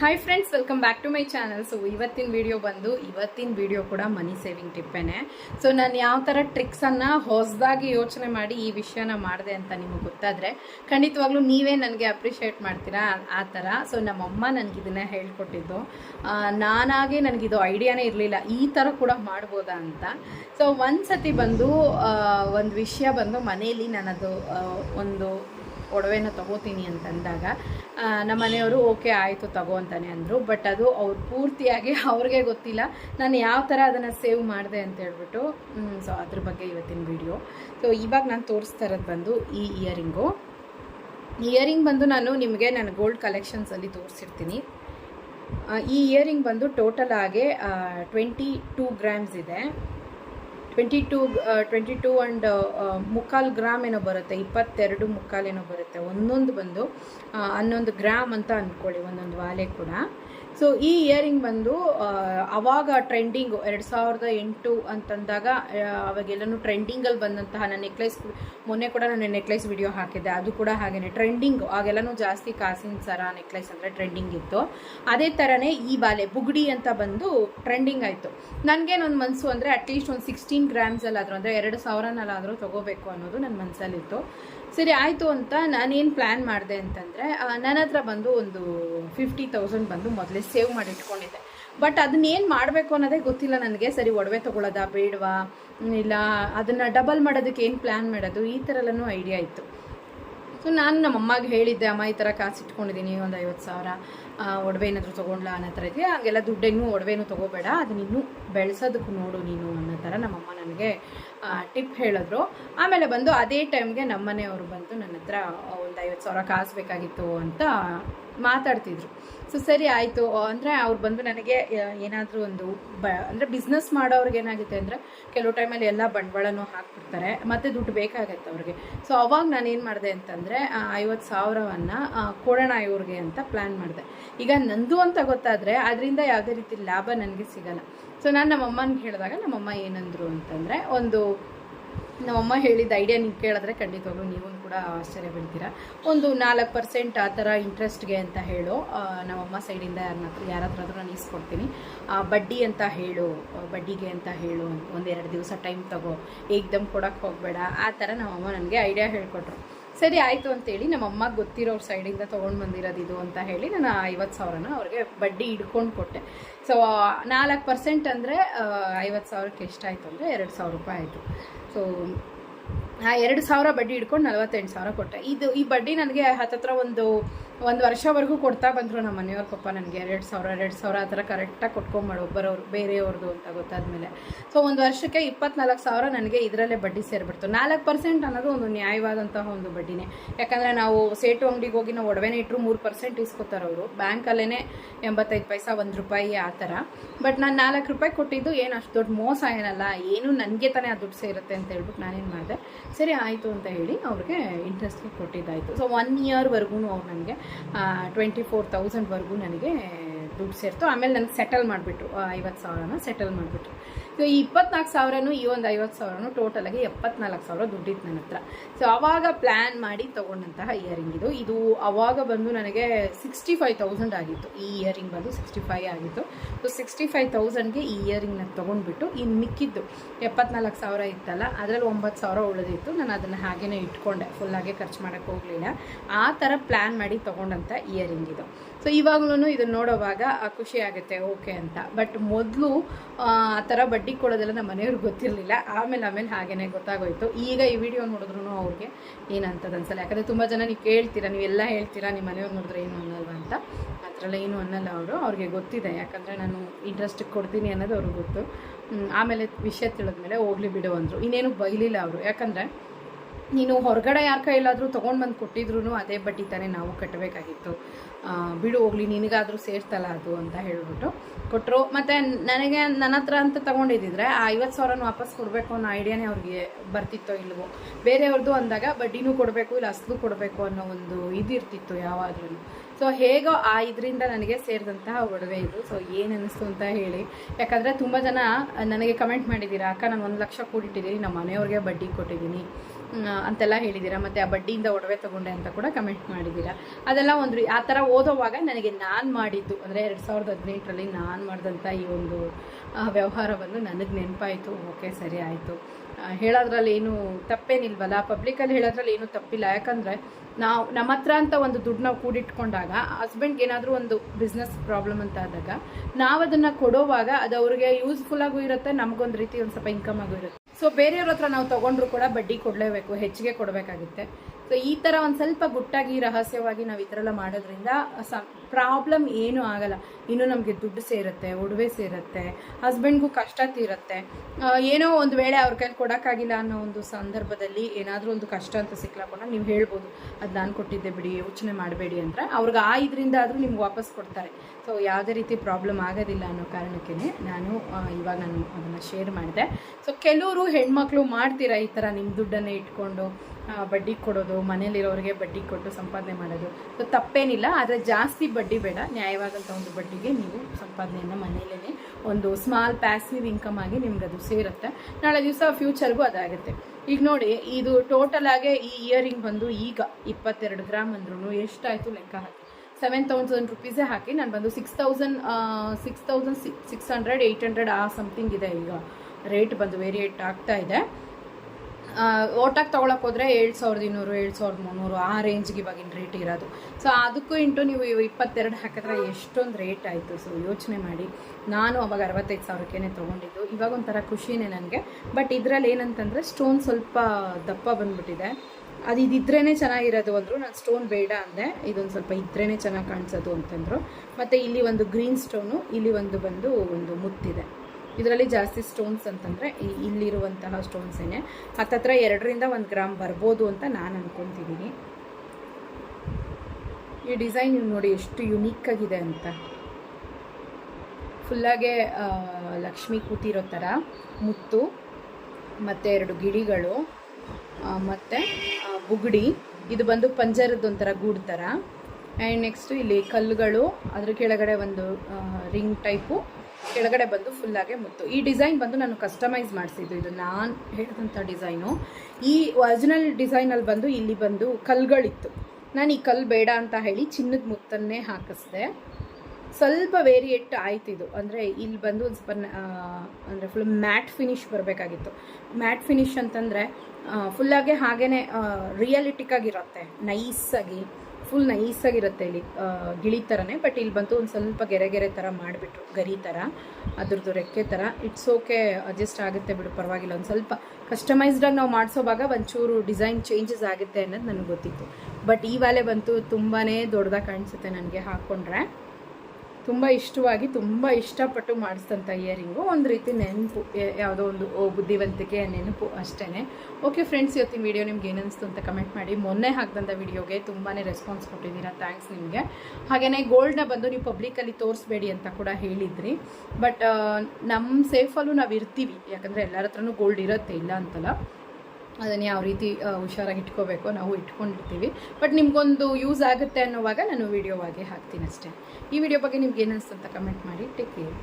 Hi friends welcome back to my channel so ಇವತ್ತಿನ video ಬಂದು, ಇವತ್ತಿನ ವಿಡಿಯೋ ಕೂಡ ಮನಿ ಸೇವಿಂಗ್ ಟಿಪ್ಪೇನೆ ಸೊ ನಾನು ಯಾವ ಥರ ಟ್ರಿಕ್ಸನ್ನು ಹೊಸದಾಗಿ ಯೋಚನೆ ಮಾಡಿ ಈ ವಿಷಯನ ಮಾಡಿದೆ ಅಂತ ನಿಮಗೆ ಗೊತ್ತಾದರೆ, ಖಂಡಿತವಾಗ್ಲೂ ನೀವೇ ನನಗೆ ಅಪ್ರಿಷಿಯೇಟ್ ಮಾಡ್ತೀರಾ ಆ- ಥರ ಸೊ ನಮ್ಮಮ್ಮ ನನಗೆ ಇದನ್ನ ಹೇಳ್ಕೊಟ್ಟಿದ್ದು. ನಾನಾಗೆ ನನಗಿದು ಐಡಿಯಾನೇ ಇರಲಿಲ್ಲ, ಈ ಥರ ಕೂಡ ಮಾಡ್ಬೋದಾ ಅಂತ. ಸೊ ಒಂದು ಸತಿ ಬಂದು ಒಂದು ವಿಷಯ ಬಂದು ಮನೆಯಲ್ಲಿ ನಾನದು ಒಂದು ಒಡವೆನ ತಗೋತೀನಿ ಅಂತಂದಾಗ ನಮ್ಮ ಮನೆಯವರು ಓಕೆ ಆಯಿತು ತಗೋ ಅಂತಾನೆ ಅಂದರು. ಬಟ್ ಅದು ಅವ್ರು ಪೂರ್ತಿಯಾಗಿ ಅವ್ರಿಗೆ ಗೊತ್ತಿಲ್ಲ. ನಾನು ಯಾವ ಥರ ಅದನ್ನು ಸೇವ್ ಮಾಡಿದೆ ಅಂತ ಹೇಳ್ಬಿಟ್ಟು ಸೊ ಅದ್ರ ಬಗ್ಗೆ ಇವತ್ತಿನ ವಿಡಿಯೋ ಸೊ ಇವಾಗ ನಾನು ತೋರಿಸ್ತಾ ಇರೋದು ಬಂದು ಈ ಇಯರಿಂಗು ಇಯರಿಂಗ್ ಬಂದು ನಾನು ನಿಮಗೆ ನನ್ನ ಗೋಲ್ಡ್ ಕಲೆಕ್ಷನ್ಸಲ್ಲಿ ತೋರಿಸಿರ್ತೀನಿ. ಈ ಇಯರಿಂಗ್ ಬಂದು ಟೋಟಲ್ ಆಗಿ ಟ್ವೆಂಟಿ ಟೂ ಗ್ರಾಮ್ಸ್ ಇದೆ. Twenty two twenty two and ಮುಕ್ಕಾಲು ಗ್ರಾಮ್ ಏನೋ ಬರುತ್ತೆ, ಇಪ್ಪತ್ತೆರಡು ಮುಕ್ಕಾಲು ಏನೋ ಬರುತ್ತೆ, ಒಂದೊಂದು ಬಂದು ಹನ್ನೊಂದು ಗ್ರಾಮ್ ಅಂತ ಅಂದ್ಕೊಳ್ಳಿ ಒಂದೊಂದು ವಾಲೆ ಕೂಡ. ಸೊ ಈ ಇಯರಿಂಗ್ ಬಂದು ಅವಾಗ ಟ್ರೆಂಡಿಂಗು ಎರಡು ಸಾವಿರದ ಎಂಟು ಅಂತಂದಾಗ ಅವಾಗೆಲ್ಲೂ ಅವಾಗೆಲ್ಲನೂ ಟ್ರೆಂಡಿಂಗಲ್ಲಿ ಬಂದಂತಹ ನನ್ನ ನೆಕ್ಲೆಸ್ ಮೊನ್ನೆ ಕೂಡ ನಾನು ನೆಕ್ಲೆಸ್ ವಿಡಿಯೋ ಹಾಕಿದ್ದೆ. ಅದು ಕೂಡ ಹಾಗೇನೆ ಟ್ರೆಂಡಿಂಗು ಆಗೆಲ್ಲನೂ ಜಾಸ್ತಿ ಕಾಸಿನ ಸರ ನೆಕ್ಲೆಸ್ ಅಂದರೆ ಟ್ರೆಂಡಿಂಗ್ ಇತ್ತು. ಅದೇ ಥರನೇ ಈ ಬಾಲೆ ಬುಗುಡಿ ಅಂತ ಬಂದು ಟ್ರೆಂಡಿಂಗ್ ಆಯಿತು. ನನಗೇನೊಂದು ಮನಸ್ಸು ಅಂದರೆ ಅಟ್ಲೀಸ್ಟ್ ಒಂದು ಸಿಕ್ಸ್ಟೀನ್ ಗ್ರಾಮ್ಸಲ್ಲಾದರೂ ಅಂದರೆ ಎರಡು ಸಾವಿರನಲ್ಲಾದರೂ ತೊಗೋಬೇಕು ಅನ್ನೋದು ನನ್ನ ಮನಸ್ಸಲ್ಲಿತ್ತು ಸರಿ, ಆಯಿತು ಅಂತ ನಾನೇನು ಪ್ಲ್ಯಾನ್ ಮಾಡಿದೆ ಅಂತಂದರೆ ನನ್ನ ಹತ್ರ ಬಂದು ಒಂದು ಫಿಫ್ಟಿ ತೌಸಂಡ್ ಬಂದು ಮೊದಲೇ ಸೇವ್ ಮಾಡಿ ಇಟ್ಕೊಂಡಿದ್ದೆ ಬಟ್ ಅದನ್ನೇನು ಮಾಡಬೇಕು ಅನ್ನೋದೇ ಗೊತ್ತಿಲ್ಲ ನನಗೆ. ಸರಿ, ಒಡವೆ ತೊಗೊಳೋದಾ, ಬೇಡವಾ? ಇಲ್ಲ, ಅದನ್ನು ಡಬಲ್ ಮಾಡೋದಕ್ಕೆ ಏನು ಪ್ಲ್ಯಾನ್ ಮಾಡೋದು? ಈ ಥರ ಎಲ್ಲನೂ ಐಡಿಯಾ ಇತ್ತು. ಸೊ ನಾನು ನಮ್ಮ ಅಮ್ಮಗೆ ಹೇಳಿದ್ದೆ, ಅಮ್ಮ, ಈ ಥರ ಕಾಸು ಇಟ್ಕೊಂಡಿದ್ದೀನಿ ಒಂದು ಐವತ್ತು ಸಾವಿರ. ಒಡವೆ ಏನಾದರೂ ತೊಗೊಂಡ್ಲಾ? ಅನ್ನೋ ಥರ ಇದೆಯಾ ಹಾಗೆಲ್ಲ ದುಡ್ಡೇನು, ಒಡವೆನೂ ತೊಗೋಬೇಡ. ಅದನ್ನ ಇನ್ನೂ ಬೆಳೆಸೋದಕ್ಕೆ ನೋಡು ನೀನು ಅನ್ನೋ ಥರ ನಮ್ಮಮ್ಮ ನನಗೆ ಟಿಪ್ ಹೇಳಿದ್ರು. ಆಮೇಲೆ ಬಂದು ಅದೇ ಟೈಮ್ಗೆ ನಮ್ಮನೆಯವರು ಬಂದು ನನ್ನ ಹತ್ರ ಒಂದು ಐವತ್ತು ಸಾವಿರ ಕಾಸು ಬೇಕಾಗಿತ್ತು ಅಂತ ಮಾತಾಡ್ತಿದ್ರು. ಸೊ, ಸರಿ, ಆಯಿತು. ಅಂದರೆ ಅವ್ರು ಬಂದು ನನಗೆ ಏನಾದರೂ ಒಂದು ಬ, ಅಂದರೆ ಬಿಸ್ನೆಸ್ ಮಾಡೋರಿಗೆ ಏನಾಗುತ್ತೆ ಅಂದರೆ, ಕೆಲವು ಟೈಮಲ್ಲಿ ಎಲ್ಲ ಬಂಡವಾಳನೂ ಹಾಕ್ಬಿಡ್ತಾರೆ, ಮತ್ತು ದುಡ್ಡು ಬೇಕಾಗತ್ತೆ ಅವ್ರಿಗೆ. ಸೊ, ಅವಾಗ ನಾನು ಏನು ಮಾಡಿದೆ ಅಂತಂದರೆ ಐವತ್ತು ಸಾವಿರವನ್ನು ಕೊಡೋಣ ಇವ್ರಿಗೆ ಅಂತ ಪ್ಲ್ಯಾನ್ ಮಾಡಿದೆ. ಈಗ ನಂದು ಅಂತ ಗೊತ್ತಾದರೆ, ಅದರಿಂದ ಯಾವುದೇ ರೀತಿ ಲಾಭ ನನಗೆ ಸಿಗಲ್ಲ. ಸೊ ನಾನು ನಮ್ಮಮ್ಮನಿಗೆ ಹೇಳಿದಾಗ ನಮ್ಮಮ್ಮ ಏನಂದ್ರು ಅಂತಂದರೆ, ಒಂದು, ನಮ್ಮಮ್ಮ ಹೇಳಿದ ಐಡಿಯಾ ನೀವು ಕೇಳಿದ್ರೆ ಖಂಡಿತವಾಗ್ಲೂ ನೀವು ಕೂಡ ಆಶ್ಚರ್ಯ ಬೀಳ್ತೀರಾ ಒಂದು ನಾಲ್ಕು ಪರ್ಸೆಂಟ್ ಆ ಥರ ಇಂಟ್ರೆಸ್ಟ್ಗೆ ಅಂತ ಹೇಳು ನಮ್ಮಮ್ಮ ಸೈಡಿಂದ ಯಾರನ್ನ ಯಾರ ಹತ್ರ ಆದರೂ ನಾನು ಇಸ್ಕೊಡ್ತೀನಿ ಬಡ್ಡಿ ಅಂತ ಹೇಳು ಬಡ್ಡಿಗೆ ಅಂತ ಹೇಳು ಒಂದೆರಡು ದಿವಸ ಟೈಮ್ ತಗೋ, ಏಕ್ದಮ್ ಕೊಡೋಕ್ಕೆ ಹೋಗಬೇಡ. ಆ ಥರ ನಮ್ಮಮ್ಮ ನನಗೆ ಐಡಿಯಾ ಹೇಳ್ಕೊಟ್ರು. ಸರಿ, ಆಯಿತು ಅಂತೇಳಿ ನಮ್ಮ ಅಮ್ಮಗೆ ಗೊತ್ತಿರೋರ ಸೈಡಿಂದ ತೊಗೊಂಡು ಬಂದಿರೋದು ಇದು ಅಂತ ಹೇಳಿ ನಾನು ಐವತ್ತು ಸಾವಿರನ ಅವ್ರಿಗೆ ಬಡ್ಡಿ ಇಡ್ಕೊಂಡು ಕೊಟ್ಟೆ. ಸೊ ನಾಲ್ಕು ಪರ್ಸೆಂಟ್ ಅಂದರೆ ಐವತ್ತು ಸಾವಿರಕ್ಕೆ ಎಷ್ಟಾಯಿತು ಅಂದರೆ ಎರಡು ಸಾವಿರ ರೂಪಾಯಿ ಆಯಿತು. ಸೊ ಆ ಎರಡು ಸಾವಿರ ಬಡ್ಡಿ ಇಡ್ಕೊಂಡು ನಲವತ್ತೆಂಟು ಸಾವಿರ ಕೊಟ್ಟೆ. ಇದು ಈ ಬಡ್ಡಿ ನನಗೆ ಹತ್ತತ್ರ ಒಂದು ಒಂದು ವರ್ಷವರೆಗೂ ಕೊಡ್ತಾ ಬಂದರು ನಮ್ಮ ಮನೆಯವ್ರ ಪಪ್ಪ ನನಗೆ ಎರಡು ಸಾವಿರ ಎರಡು ಸಾವಿರ ಆ ಥರ ಕರೆಕ್ಟಾಗಿ ಕೊಟ್ಕೊಂಬಾಡು ಒಬ್ಬರವ್ರು ಬೇರೆಯವ್ರದ್ದು ಅಂತ ಗೊತ್ತಾದ್ಮೇಲೆ. ಸೊ ಒಂದು ವರ್ಷಕ್ಕೆ ಇಪ್ಪತ್ನಾಲ್ಕು ಸಾವಿರ ನನಗೆ ಇದರಲ್ಲೇ ಬಡ್ಡಿ ಸೇರಿಬಿಡ್ತು. ನಾಲ್ಕು ಪರ್ಸೆಂಟ್ ಅನ್ನೋದು ಒಂದು ನ್ಯಾಯವಾದಂತಹ ಒಂದು ಬಡ್ಡಿನೇ. ಯಾಕಂದರೆ ನಾವು ಸೇಟು ಅಂಗಡಿಗೆ ಹೋಗಿ ನಾವು ಒಡವೆನೇ ಇಟ್ಟರು ಮೂರು ಪರ್ಸೆಂಟ್ ಇಸ್ಕೊತಾರೆ ಅವರು. ಬ್ಯಾಂಕಲ್ಲೇ ಎಂಬತ್ತೈದು ಪೈಸಾ, ಒಂದು ರೂಪಾಯಿ ಆ ಥರ. ಬಟ್ ನಾನು ನಾಲ್ಕು ರೂಪಾಯಿ ಕೊಟ್ಟಿದ್ದು ಏನು ಅಷ್ಟು ದೊಡ್ಡ ಮೋಸ ಏನಲ್ಲ, ಏನು ನನಗೆ ತಾನೇ ಆ ದುಡ್ಡು ಸೇರುತ್ತೆ ಅಂತ ಹೇಳ್ಬಿಟ್ಟು ನಾನೇನು ಮಾಡಿದೆ, ಸರಿ ಆಯಿತು ಅಂತ ಹೇಳಿ ಅವ್ರಿಗೆ ಇಂಟ್ರೆಸ್ಟ್ಗೆ ಕೊಟ್ಟಿದ್ದಾಯಿತು. ಸೊ ಒನ್ ಇಯರ್ವರೆಗೂ ಅವ್ರು ನನಗೆ ಟ್ವೆಂಟಿ ಫೋರ್ ತೌಸಂಡ್ವರೆಗೂ ನನಗೆ ದುಡ್ಡು ಸೇರ್ತು. ಆಮೇಲೆ ನನಗೆ ಸೆಟಲ್ ಮಾಡಿಬಿಟ್ರು. ಐವತ್ತು ಸಾವಿರನ ಸೆಟಲ್ ಮಾಡಿಬಿಟ್ರು. ಸೊ ಈ ಇಪ್ಪತ್ನಾಲ್ಕು ಸಾವಿರನೂ ಈ ಒಂದು ಐವತ್ತು ಸಾವಿರನೂ ಟೋಟಲಾಗಿ ಎಪ್ಪತ್ನಾಲ್ಕು ಸಾವಿರ ದುಡ್ಡಿತ್ತು ನನ್ನ ಹತ್ರ. ಸೊ ಆವಾಗ ಪ್ಲ್ಯಾನ್ ಮಾಡಿ ತೊಗೊಂಡಂತಹ ಇಯರಿಂಗ್ ಇದು. ಇದು ಆವಾಗ ಬಂದು ನನಗೆ ಸಿಕ್ಸ್ಟಿ ಫೈವ್ ತೌಸಂಡ್ ಆಗಿತ್ತು. ಈ ಇಯರಿಂಗ್ ಬಂದು ಸಿಕ್ಸ್ಟಿ ಫೈವ್ ಆಗಿತ್ತು. ಸೊ ಸಿಕ್ಸ್ಟಿ ಫೈವ್ ತೌಸಂಡ್ಗೆ ಈ ಇಯರಿಂಗ್ನ ತೊಗೊಂಡ್ಬಿಟ್ಟು ಇನ್ನು ಮಿಕ್ಕಿದ್ದು ಎಪ್ಪತ್ನಾಲ್ಕು ಸಾವಿರ ಇತ್ತಲ್ಲ, ಅದರಲ್ಲಿ ಒಂಬತ್ತು ಸಾವಿರ ಉಳಿದಿತ್ತು. ನಾನು ಅದನ್ನು ಹಾಗೇ ಇಟ್ಕೊಂಡೆ. ಫುಲ್ಲಾಗೆ ಖರ್ಚು ಮಾಡೋಕ್ಕೆ ಹೋಗಲಿಲ್ಲ. ಆ ಥರ ಪ್ಲ್ಯಾನ್ ಮಾಡಿ ತೊಗೊಂಡಂಥ ಇಯರಿಂಗ್ ಇದು. ಸೊ ಇವಾಗಲೂ ಇದನ್ನು ನೋಡೋವಾಗ ಖುಷಿ ಆಗುತ್ತೆ, ಓಕೆ ಅಂತ. ಬಟ್ ಮೊದಲು, ಆ ಥರ ಬಡ್ಡಿ ಕೊಡೋದೆಲ್ಲ ನಮ್ಮ ಮನೆಯವ್ರಿಗೆ ಗೊತ್ತಿರಲಿಲ್ಲ. ಆಮೇಲೆ ಆಮೇಲೆ ಹಾಗೇ ಗೊತ್ತಾಗೋಯ್ತು. ಈಗ ಈ ವಿಡಿಯೋ ನೋಡಿದ್ರು ಅವ್ರಿಗೆ ಏನಂತದ ಅನ್ಸಲ್ಲ. ಯಾಕಂದರೆ ತುಂಬ ಜನ ನೀವು ಕೇಳ್ತೀರಾ ನೀವೆಲ್ಲ ಹೇಳ್ತೀರಾ ನಿಮ್ಮ ಮನೆಯವ್ರು ನೋಡಿದ್ರೆ ಏನು ಅನ್ನಲ್ವಾ ಅಂತ. ಆ ಏನು ಅನ್ನಲ್ಲ ಅವರು. ಅವ್ರಿಗೆ ಗೊತ್ತಿದೆ. ಯಾಕಂದರೆ ನಾನು ಇಂಟ್ರೆಸ್ಟ್ ಕೊಡ್ತೀನಿ ಅನ್ನೋದು ಅವ್ರಿಗೆ ಗೊತ್ತು. ಆಮೇಲೆ ವಿಷಯ ತಿಳಿದ್ಮೇಲೆ ಹೋಗ್ಲಿ ಬಿಡು ಅಂದರು. ಇನ್ನೇನು ಬೈಲಿಲ್ಲ ಅವರು. ಯಾಕಂದರೆ ನೀನು ಹೊರಗಡೆ ಯಾರ ಕೈಯಲ್ಲಾದರೂ ತೊಗೊಂಡು ಬಂದು ಕೊಟ್ಟಿದ್ರು ಅದೇ ಬಡ್ಡಿ ತಾನೇ ನಾವು ಕಟ್ಟಬೇಕಾಗಿತ್ತು ಬಿಡು ಹೋಗ್ಲಿ, ನಿನಗಾದರೂ ಸೇರ್ತಲ್ಲ ಅದು ಅಂತ ಹೇಳ್ಬಿಟ್ಟು ಕೊಟ್ಟರು ಮತ್ತು ನನಗೆ ನನ್ನ ಹತ್ರ ಅಂತ ತೊಗೊಂಡಿದ್ದಿದ್ರೆ, ಆ ಐವತ್ತು ಸಾವಿರನ ವಾಪಸ್ ಕೊಡಬೇಕು ಅನ್ನೋ ಐಡಿಯಾನೇ ಅವ್ರಿಗೆ ಬರ್ತಿತ್ತೋ ಇಲ್ವೋ. ಬೇರೆಯವ್ರದ್ದು ಅಂದಾಗ ಬಡ್ಡಿನೂ ಕೊಡಬೇಕು, ಇಲ್ಲ ಅಸ್ಲು ಕೊಡಬೇಕು ಅನ್ನೋ ಒಂದು ಇದಿರ್ತಿತ್ತು ಯಾವಾಗಲೂ ಸೊ ಹೇಗೋ ಆ ಇದರಿಂದ ನನಗೆ ಸೇರಿದಂತಹ ಒಡವೆ ಇದು. ಸೊ ಏನು ಅನ್ನಿಸ್ತು ಅಂತ ಹೇಳಿ. ಯಾಕಂದರೆ ತುಂಬ ಜನ ನನಗೆ ಕಮೆಂಟ್ ಮಾಡಿದ್ದೀರಾ, ಅಕ್ಕ, ನಾನು ಒಂದು ಲಕ್ಷ ಕೂಡಿಟ್ಟಿದ್ದೀನಿ ನಮ್ಮ ಮನೆಯವ್ರಿಗೆ ಬಡ್ಡಿ ಕೊಟ್ಟಿದ್ದೀನಿ. ಅಂತೆಲ್ಲ ಹೇಳಿದ್ದೀರಾ ಮತ್ತು ಆ ಬಡ್ಡಿಯಿಂದ ಒಡವೆ ತಗೊಂಡೆ ಅಂತ ಕೂಡ ಕಮೆಂಟ್ ಮಾಡಿದ್ದೀರಾ ಅದೆಲ್ಲ ಒಂದು ಆ ಥರ ಓದೋವಾಗ ನನಗೆ ನಾನು ಮಾಡಿದ್ದು, ಅಂದರೆ ಎರಡು ಸಾವಿರದ ಹದಿನೆಂಟರಲ್ಲಿ ನಾನು ಮಾಡಿದಂಥ ಈ ಒಂದು ವ್ಯವಹಾರವನ್ನು ನನಗೆ ನೆನಪಾಯಿತು. ಓಕೆ, ಸರಿ ಆಯಿತು. ಹೇಳೋದ್ರಲ್ಲಿ ಏನು ತಪ್ಪೇನಿಲ್ವಲ್ಲ. ಪಬ್ಲಿಕಲ್ಲಿ ಹೇಳೋದ್ರಲ್ಲಿ ಏನು ತಪ್ಪಿಲ್ಲ. ಯಾಕಂದರೆ ನಾವು, ನಮ್ಮ ಹತ್ರ ಅಂತ ಒಂದು ದುಡ್ಡು ನಾವು ಕೂಡಿಟ್ಕೊಂಡಾಗ ಹಸ್ಬೆಂಡ್ಗೆ ಏನಾದರೂ ಒಂದು ಬಿಸ್ನೆಸ್ ಪ್ರಾಬ್ಲಮ್ ಅಂತ ಆದಾಗ, ನಾವು ಅದನ್ನು ಕೊಡೋವಾಗ ಅದು ಅವ್ರಿಗೆ ಯೂಸ್ಫುಲ್ ಆಗೂ ಇರುತ್ತೆ, ನಮಗೊಂದು ರೀತಿ ಒಂದು ಸ್ವಲ್ಪ ಇನ್ಕಮ್ ಆಗೂ ಇರುತ್ತೆ. ಸೊ ಬೇರೆಯವ್ರ ಹತ್ರ ನಾವು ತಗೊಂಡ್ರು ಕೂಡ ಬಡ್ಡಿ ಕೊಡಲೇಬೇಕು ಹೆಚ್ಚಿಗೆ ಕೊಡಬೇಕಾಗುತ್ತೆ. ಸೊ ಈ ಥರ ಒಂದು ಸ್ವಲ್ಪ ಗುಟ್ಟಾಗಿ, ರಹಸ್ಯವಾಗಿ ನಾವು ಈ ಮಾಡೋದ್ರಿಂದ ಪ್ರಾಬ್ಲಮ್ ಏನೂ ಆಗಲ್ಲ. ಇನ್ನು ನಮಗೆ ದುಡ್ಡು ಸೇರುತ್ತೆ, ಒಡವೆ ಸೇರುತ್ತೆ ಹಸ್ಬೆಂಡ್ಗೂ ಕಷ್ಟ ತೀರುತ್ತೆ. ಏನೋ ಒಂದು ವೇಳೆ ಅವ್ರ ಕೈಲಿ ಕೊಡೋಕ್ಕಾಗಿಲ್ಲ ಅನ್ನೋ ಒಂದು ಸಂದರ್ಭದಲ್ಲಿ ಏನಾದರೂ ಒಂದು ಕಷ್ಟ ಅಂತ ಸಿಕ್ಲಾಕೊಂಡ ನೀವು ಹೇಳ್ಬೋದು, ಅದು ನಾನು ಕೊಟ್ಟಿದ್ದೆ ಬಿಡಿ, ಯೋಚನೆ ಮಾಡಬೇಡಿ ಅಂತ ಅವ್ರಿಗೆ ಆ ಇದರಿಂದ ಆದರೂ ನಿಮ್ಗೆ ವಾಪಸ್ ಕೊಡ್ತಾರೆ. ಸೊ ಯಾವುದೇ ರೀತಿ ಪ್ರಾಬ್ಲಮ್ ಆಗೋದಿಲ್ಲ ಅನ್ನೋ ಕಾರಣಕ್ಕೇ ನಾನು ಇವಾಗ ನಾನು ಅದನ್ನು ಶೇರ್ ಮಾಡಿದೆ. ಸೊ ಕೆಲವರು ಹೆಣ್ಮಕ್ಳು ಮಾಡ್ತೀರಾ ಈ ಥರ ನಿಮ್ಮ ದುಡ್ಡನ್ನ ಇಟ್ಕೊಂಡು? ಬಡ್ಡಿ ಕೊಡೋದು ಮನೇಲಿರೋರಿಗೆ ಬಡ್ಡಿ ಕೊಟ್ಟು ಸಂಪಾದನೆ ಮಾಡೋದು. ಸೊ ತಪ್ಪೇನಿಲ್ಲ, ಆದರೆ ಜಾಸ್ತಿ ಬಡ್ಡಿ ಬೇಡ. ನ್ಯಾಯವಾದಂಥ ಒಂದು ಬಡ್ಡಿಗೆ ನೀವು ಸಂಪಾದನೆಯನ್ನು ಮನೆಯಲ್ಲೇ ಒಂದು ಸ್ಮಾಲ್ ಪ್ಯಾಸಿವ್ ಇನ್ಕಮ್ ಆಗಿ ನಿಮ್ಗೆ ಅದು ಸೇರುತ್ತೆ. ನಾಳೆ ದಿವಸ ಫ್ಯೂಚರ್ಗೂ ಅದಾಗುತ್ತೆ. ಈಗ ನೋಡಿ, ಇದು ಟೋಟಲ್ ಆಗಿ ಈ ಇಯರಿಂಗ್ ಬಂದು ಈಗ ಇಪ್ಪತ್ತೆರಡು ಗ್ರಾಮ್ ಅಂದ್ರೂ ಎಷ್ಟಾಯಿತು ಲೆಕ್ಕ ಹಾಕಿ. ಸೆವೆನ್ ತೌಸಂಡ್ ರುಪೀಸೇ ಹಾಕಿ, ನಾನು ಬಂದು six thousand six thousand six hundred eight hundred uh something ಇದೆ ಈಗ. ರೇಟ್ ಬಂದು ವೇರಿಯೇಟ್ ಆಗ್ತಾ ಇದೆ. ಓಟಾಗಿ ತೊಗೊಳಕ್ಕೆ ಹೋದರೆ ಏಳು ಸಾವಿರದ ಇನ್ನೂರು ಏಳು ಸಾವಿರದ ಮುನ್ನೂರು ಆ ರೇಂಜ್ಗೆ ಇವಾಗಿನ ರೇಟ್ ಇರೋದು. ಸೊ ಅದಕ್ಕೂ ಇಂಟು ನೀವು ಇಪ್ಪತ್ತೆರಡು ಹಾಕಿದ್ರೆ ಎಷ್ಟೊಂದು ರೇಟ್ ಆಯಿತು. ಸೊ ಯೋಚನೆ ಮಾಡಿ. ನಾನು ಅವಾಗ ಅರವತ್ತೈದು ಸಾವಿರಕ್ಕೇ ತೊಗೊಂಡಿದ್ದು. ಇವಾಗ ಒಂಥರ ಖುಷಿನೇ ನನಗೆ. ಬಟ್ ಇದರಲ್ಲಿ ಏನಂತಂದರೆ ಸ್ಟೋನ್ ಸ್ವಲ್ಪ ದಪ್ಪ ಬಂದ್ಬಿಟ್ಟಿದೆ. ಅದು ಇದಿದ್ರೇ ಚೆನ್ನಾಗಿರೋದು ಅಂದರು. ನಾನು ಸ್ಟೋನ್ ಬೇಡ ಅಂದೆ. ಇದೊಂದು ಸ್ವಲ್ಪ ಇದ್ರೇ ಚೆನ್ನಾಗಿ ಕಾಣಿಸೋದು ಅಂತಂದರು. ಮತ್ತು ಇಲ್ಲಿ ಒಂದು ಗ್ರೀನ್ ಸ್ಟೋನು ಇಲ್ಲಿ ಒಂದು ಬಂದು ಒಂದು ಮುತ್ತಿದೆ. ಇದರಲ್ಲಿ ಜಾಸ್ತಿ ಸ್ಟೋನ್ಸ್ ಅಂತಂದರೆ ಇಲ್ಲಿರುವಂತಹ ಸ್ಟೋನ್ಸೇನೆ ಹತ್ತತ್ರ ಎರಡರಿಂದ ಒಂದು ಗ್ರಾಮ್ ಬರ್ಬೋದು ಅಂತ ನಾನು ಅಂದ್ಕೊತಿದ್ದೀನಿ ಈ ಡಿಸೈನ್ ನೀವು ನೋಡಿ ಎಷ್ಟು ಯುನೀಕ್ ಆಗಿದೆ ಅಂತ. ಫುಲ್ಲಾಗೆ ಲಕ್ಷ್ಮಿ ಕೂತಿರೋ ಥರ ಮುತ್ತು, ಮತ್ತು ಎರಡು ಗಿಡಿಗಳು ಮತ್ತು ಬುಗುಡಿ. ಇದು ಬಂದು ಪಂಜರದ ಒಂಥರ ಗೂಡು ಥರ ಆ್ಯಂಡ್ ನೆಕ್ಸ್ಟು ಇಲ್ಲಿ ಕಲ್ಲುಗಳು, ಅದ್ರ ಕೆಳಗಡೆ ಒಂದು ರಿಂಗ್ ಟೈಪು ಕೆಳಗಡೆ ಬಂದು ಫುಲ್ಲಾಗೆ ಮುತ್ತು. ಈ ಡಿಸೈನ್ ಬಂದು ನಾನು ಕಸ್ಟಮೈಸ್ ಮಾಡಿಸಿದ್ದು. ಇದು ನಾನು ಹೇಳಿದಂಥ ಡಿಸೈನು ಈ ಒರಿಜಿನಲ್ ಡಿಸೈನಲ್ಲಿ ಬಂದು ಇಲ್ಲಿ ಬಂದು ಕಲ್ಗಳಿತ್ತು. ನಾನು ಈ ಕಲ್ಲು ಬೇಡ ಅಂತ ಹೇಳಿ ಚಿನ್ನದ ಮುತ್ತನ್ನೇ ಹಾಕಿಸ್ದೆ. ಸ್ವಲ್ಪ ವೇರಿಯೇಟ್ ಆಯ್ತಿದು ಅಂದರೆ ಇಲ್ಲಿ ಬಂದು ಒಂದು ಸ್ವಲ್ಪ ಅಂದರೆ ಫುಲ್ ಮ್ಯಾಟ್ ಫಿನಿಶ್ ಬರಬೇಕಾಗಿತ್ತು. ಮ್ಯಾಟ್ ಫಿನಿಶ್ ಅಂತಂದರೆ ಫುಲ್ಲಾಗೆ ಹಾಗೇ ಆಗಿರುತ್ತೆ ನೈಸಾಗಿ ಫುಲ್ ನೈಸಾಗಿರುತ್ತೆ ಇಲ್ಲಿ ಗಿಳಿ ಥರನೇ ಬಟ್ ಇಲ್ಲಿ ಬಂತು ಒಂದು ಸ್ವಲ್ಪ ಗೆರೆ ಗೆರೆ ಥರ ಮಾಡಿಬಿಟ್ರು, ಗರಿ ಥರ ಅದ್ರದ್ದು ರೆಕ್ಕೆ ಥರ ಇಟ್ಸ್ ಓಕೆ ಅಡ್ಜಸ್ಟ್ ಆಗುತ್ತೆ ಬಿಡು, ಪರವಾಗಿಲ್ಲ. ಒಂದು ಸ್ವಲ್ಪ ಕಸ್ಟಮೈಸ್ಡಾಗಿ ನಾವು ಮಾಡಿಸೋವಾಗ ಒಂಚೂರು ಡಿಸೈನ್ ಚೇಂಜಸ್ ಆಗುತ್ತೆ ಅನ್ನೋದು ನನಗೆ ಗೊತ್ತಿತ್ತು. ಬಟ್ ಈ ವಾಲೆ ಬಂತು ತುಂಬಾ ದೊಡ್ಡದಾಗಿ ಕಾಣಿಸುತ್ತೆ ನನಗೆ ಹಾಕ್ಕೊಂಡ್ರೆ ತುಂಬ ಇಷ್ಟವಾಗಿ ತುಂಬ ಇಷ್ಟಪಟ್ಟು ಮಾಡಿಸಿದಂಥ ಇಯರಿಂಗು. ಒಂದು ರೀತಿ ನೆನಪು ಯಾವುದೋ ಒಂದು ಬುದ್ಧಿವಂತಿಕೆ ನೆನಪು ಅಷ್ಟೇ ಓಕೆ ಫ್ರೆಂಡ್ಸ್ ಇವತ್ತಿನ ವಿಡಿಯೋ ನಿಮ್ಗೆ ಏನಿಸ್ತು ಅಂತ ಕಮೆಂಟ್ ಮಾಡಿ. ಮೊನ್ನೆ ಹಾಕಿದಂಥ ವಿಡಿಯೋಗೆ ತುಂಬಾ ರೆಸ್ಪಾನ್ಸ್ ಕೊಟ್ಟಿದ್ದೀರಾ. ಥ್ಯಾಂಕ್ಸ್ ನಿಮಗೆ. ಹಾಗೆಯೇ ಗೋಲ್ಡ್ನ ಬಂದು ನೀವು ಪಬ್ಲಿಕಲ್ಲಿ ತೋರಿಸ್ಬೇಡಿ ಅಂತ ಕೂಡ ಹೇಳಿದ್ರಿ. ಬಟ್ ನಮ್ಮ ಸೇಫಲ್ಲೂ ನಾವು ಇರ್ತೀವಿ. ಯಾಕಂದರೆ ಎಲ್ಲರ ಹತ್ರನೂ ಗೋಲ್ಡ್ ಇರುತ್ತೆ ಇಲ್ಲ ಅಂತಲ್ಲ. ಅದನ್ನು ಯಾವ ರೀತಿ ಹುಷಾರಾಗಿ ಇಟ್ಕೋಬೇಕು ನಾವು ಇಟ್ಕೊಂಡಿರ್ತೀವಿ. ಬಟ್ ನಿಮ್ಗೊಂದು ಯೂಸ್ ಆಗುತ್ತೆ ಅನ್ನೋವಾಗ ನಾನು ವಿಡಿಯೋವಾಗಿ ಹಾಕ್ತೀನಿ ಅಷ್ಟೇ. ಈ ವಿಡಿಯೋ ಬಗ್ಗೆ ನಿಮ್ಗೆ ಅಂತ ಕಮೆಂಟ್ ಮಾಡಿ. Take care